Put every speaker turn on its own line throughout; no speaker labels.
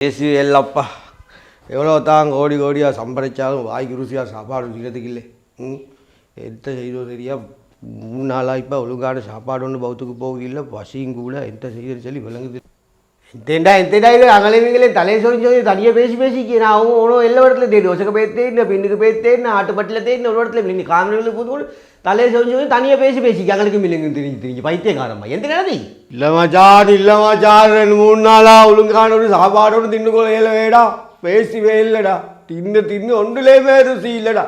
AC இல்லப்பா எவ்வளோ தான் கோடி கோடியாக சம்பாதிச்சாலும் வாய்க்கு ருசியாக சாப்பாடு ருசிக்கிறதுக்கு இல்லை. ம்? எந்த செய்தோ சரியா மூணு நாளாக இப்போ ஒழுங்கான சாப்பாடு ஒன்று பௌத்துக்கு போகுது இல்லை பசியும் கூட எந்த செய்யறது சொல்லி விளங்குது. எந்தேண்டா எந்தேண்டா இது? நீங்களே தலையை சொல்லி சொல்லி தனியாக பேசி பேசிக்கு நான் அவங்க ஒன்றும் எல்லா இடத்துல தேடி ஒசக்க நான் பின்னுக்கு நான் ஆட்டுப்பட்டில் தேடி ஒரு இடத்துல நீ காமெடியில் போது கூட தலையை சொல்லி சொல்லி தனியாக பேசி பேசி எங்களுக்கும் இல்லைங்க தெரிஞ்சு தெரிஞ்சு. பைத்தியக்காரம்மா. எந்த நேரம் இல்லைம்மா சார் இல்லைம்மா சார் ரெண்டு மூணு நாளாக ஒழுங்கான ஒரு சாப்பாடோடு தின்னு கொள்ள வேடா பேசவே இல்லைடா. தின்னு தின்னு ஒன்றுலேயுமே ருசி இல்லைடா.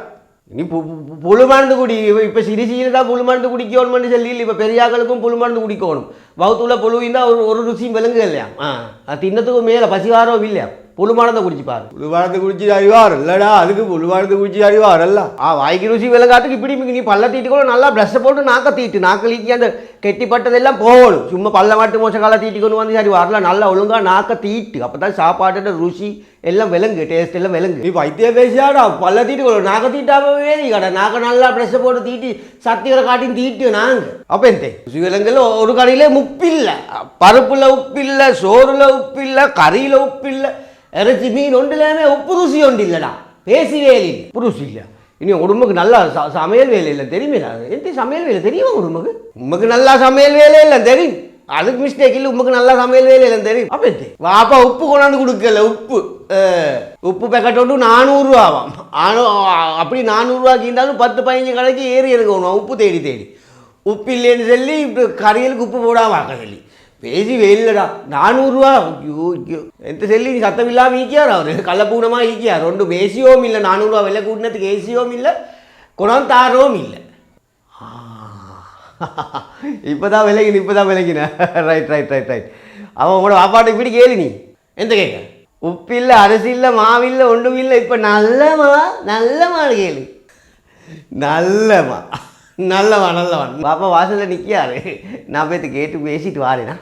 இனி பு புழு மருந்து குடி. இப்போ சிறு சீரதா புழு மருந்து குடிக்கணும்னு சொல்லி இப்போ பெரியாக்களுக்கும் புழு மருந்து குடிக்கணும். வகுத்துள்ள புழு இருந்தால் ஒரு ஒரு ருசியும் விலங்கு இல்லையா ஆ அது தின்னத்துக்கு மேலே பசிகாரம் இல்லையா? புழு மருந்தை குடிச்சு பாரு புழு மருந்து குடிச்சு அறிவார் இல்லடா அதுக்கு புழு மருந்து குடிச்சு அறிவார் அல்ல ஆ வாய்க்கு ருசி விலங்காட்டுக்கு இப்படி நீ பல்ல தீட்டு கூட நல்லா ப்ரஷ்ஷை போட்டு நாக்க தீட்டு நாக்க லீக்கி அந்த கெட்டிப்பட்டதெல்லாம் போகணும் சும்மா பல்ல மாட்டு மோச காலை தீட்டி கொண்டு வந்து சரி வரல நல்லா ஒழுங்கா நாக்க தீட்டு அப்போ தான் சாப்பாட்டோட ருசி எல்லாம் விலங்கு டேஸ்ட் எல்லாம் விலங்கு நீ வைத்திய பேசியாடா பல்ல தீட்டு கொடு நாக்க தீட்டாவே நீ கடை நாக்க நல்லா ப்ரெஷ்ஷை போட்டு தீட்டி சத்தியரை காட்டி தீட்டு நாங்க அப்போ எந்த ருசி விலங்குல ஒரு கடையிலே உப்பில்லை பருப்புல உப்பில்லை சோறுல உப்பில்லை கறியில உப்பில்லை இறைச்சி மீன் ஒன்றுலேயுமே உப்பு ருசி ஒன்று இல்லைடா பேசி வேலை உப்பு ருசி இல்லை இனி உடம்புக்கு நல்லா சமையல் வேலை இல்லை தெரியுமே? எந்த சமையல் வேலை தெரியுமா உடம்புக்கு? உமக்கு நல்லா சமையல் வேலை இல்லை தெரியும். அதுக்கு மிஸ்டேக் இல்லை உமக்கு நல்லா சமையல் வேலை இல்லை தெரியும். அப்போ எது? வாப்பா உப்பு கொண்டாந்து கொடுக்கல உப்பு. உப்பு பேக்கெட் ஒன்று நானூறுரூவாவாம். ஆனோ அப்படி நானூறுரூவாக்கு இருந்தாலும் பத்து பதினஞ்சு கடைக்கு ஏறி இருக்கணும் உப்பு தேடி தேடி. உப்பு இல்லைன்னு சொல்லி இப்போ கறியலுக்கு உப்பு போடாம வாக்க சொல்லி. பேசி வெயில்லடா. நானூறுரூவா ஐயோ ஐயோ. எந்த செல்லி நீ சத்தம் இல்லாமல் ஈக்கியார் அவர்? கள்ளப்பூனமாக ஈக்கியார் ரெண்டு ஏசியோவும் இல்லை. நானூறுரூவா வெள்ளை கூட்டினத்துக்கு ஏசியோவும் இல்லை. குணம் தாரவும் இல்லை. இப்போ தான் விலகின இப்போ தான் விலகின. ரைட் ரைட் ரைட் ரைட் அவன் உங்களோட வாப்பாட்டை இப்படி கேளு நீ. எந்த கேட்க உப்பு இல்லை அரிசி இல்லை மாவில்லை ஒன்றும் இல்லை இப்போ நல்லமா நல்லமா கேளு. நல்லமா நல்லவா நல்லவன் பாப்பா வாசலில் நிற்கியாரு நான் போய் கேட்டு பேசிட்டு வாரேனா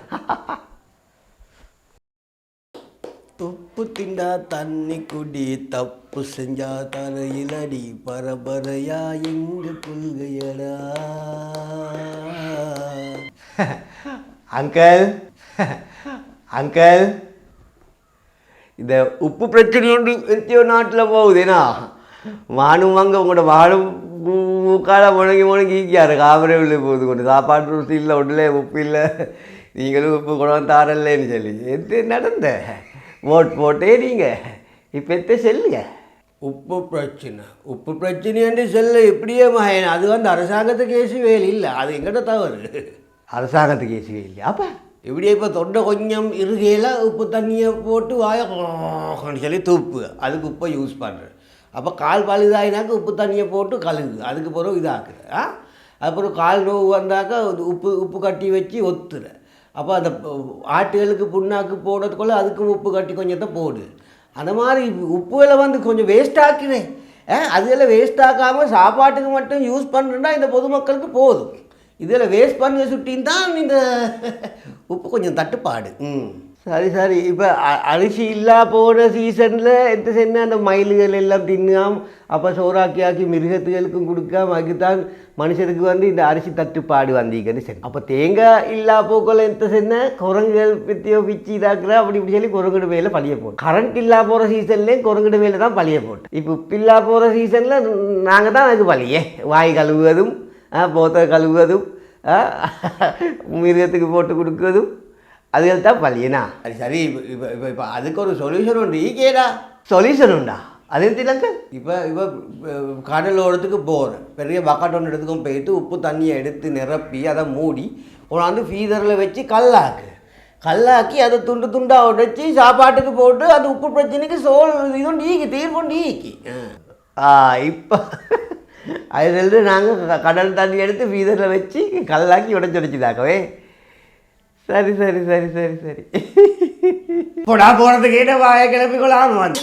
உப்பு திண்டா தண்ணி குடி தப்பு செஞ்சா தலையில் அடி பரபரையா எங்க கொள்கையடா. Uncle uncle. இந்த உப்பு பிரச்சனை ஒன்று எத்தியோ நாட்டில் போகுதுனா மானும் வாங்க உங்களோட வாழும் மூக்கால முழங்கி முழங்கி ஈக்கியாரு காமரே உள்ள போகுது கொண்டு சாப்பாடு ருசி இல்லை ஒன்றுல உப்பு இல்லை. நீங்களும் உப்பு குணம் தாரல்லேன்னு சொல்லி. எது நடந்த? ஓட் போட்டே நீங்கள் இப்போ எத்த செல்லுங்க? உப்பு பிரச்சனை. உப்பு பிரச்சனைன்னு செல்ல எப்படியே மகன் அது வந்து அரசாங்கத்துக்கு ஏசுவே இல்லை. அது எங்கிட்ட தவறு. அரசாங்கத்துக்கு ஏசுவே இல்லையா? அப்போ? இப்படியே இப்போ தொண்டை கொஞ்சம் இருகையில் உப்பு தண்ணியை போட்டு வாய சொல்லி தூப்பு. அதுக்கு உப்பை யூஸ் பண்ணுறேன் அப்போ கால் பழுதாயினாக்க உப்பு தண்ணியை போட்டு கழுகு. அதுக்கு பிறகு இதாக்குது ஆ? அப்புறம் கால் நோவு வந்தாக்கா உப்பு உப்பு கட்டி வச்சு ஒத்துற. அப்போ அந்த ஆட்டுகளுக்கு புண்ணாக்கு போடுறதுக்குள்ள அதுக்கும் உப்பு கட்டி கொஞ்சம் தான் போடு. அந்த மாதிரி உப்புகளை வந்து கொஞ்சம் வேஸ்ட் ஆக்குறேன் அதில் வேஸ்ட் ஆக்காமல் சாப்பாட்டுக்கு மட்டும் யூஸ் பண்ணுறா இந்த பொதுமக்களுக்கு போதும். இதில் வேஸ்ட் பண்ண சுட்டின் தான் இந்த உப்பு கொஞ்சம் தட்டுப்பாடு. ம். சரி சரி. இப்போ அரிசி இல்லா போகிற சீசனில் எந்த சென்ன அந்த மயில்கள் எல்லாம் தின்னாம். அப்போ சோறாக்கி ஆக்கி மிருகத்துகளுக்கும் கொடுக்காம. அதுதான் மனுஷருக்கு வந்து இந்த அரிசி தட்டுப்பாடு வந்தீங்கன்னு சரி அப்போ தேங்காய் இல்லா போக்கில் எந்த சென்ன குரங்குகள் பித்தியோ பிச்சு இதாக்குற அப்படி இப்படி சொல்லி குரங்குடு வேலை பழிய போட்டோம் கரண்ட் இல்லா போகிற சீசன்லேயும் குரங்குடு வேலை தான் பழிய போட்டோம் இப்போ பில்லா இல்லா போகிற சீசனில் நாங்கள் தான் அதுக்கு பழியே. வாய் கழுவுவதும் ஆ, கழுவுவதும் ஆ, மிருகத்துக்கு போட்டு கொடுக்குவதும் அதுகள் தான் பழியனா அது சரி இப்போ இப்போ இப்போ இப்போ அதுக்கு ஒரு சொல்யூஷன் உண்டு ஈகேடா சொல்யூஷன் உண்டா? அது தெரியலங்க இப்போ இப்போ கடல் ஓரத்துக்கு போகிறேன் பெரிய பக்கெட் ஒன்று எடுத்துக்கும் போயிட்டு உப்பு தண்ணியை எடுத்து நிரப்பி அதை மூடி கொண்டாந்து ஃபீதரில் வச்சு கல்லாக்கு. கல்லாக்கி அதை துண்டு துண்டாக உடைச்சி சாப்பாட்டுக்கு போட்டு அது உப்பு பிரச்சனைக்கு சோல் இதுவும் நீக்கி தீர்வும் நீக்கி ஆ. இப்போ அதிலிருந்து நாங்கள் கடல் தண்ணி எடுத்து ஃபீதரில் வச்சு கல்லாக்கி உடச்சி உடைச்சிதாக்கவே சரி சரி சரி சரி சரி போடா போகிறதுக்கு என்ன வாய கிளப்பிக்கொள்ளாம வந்து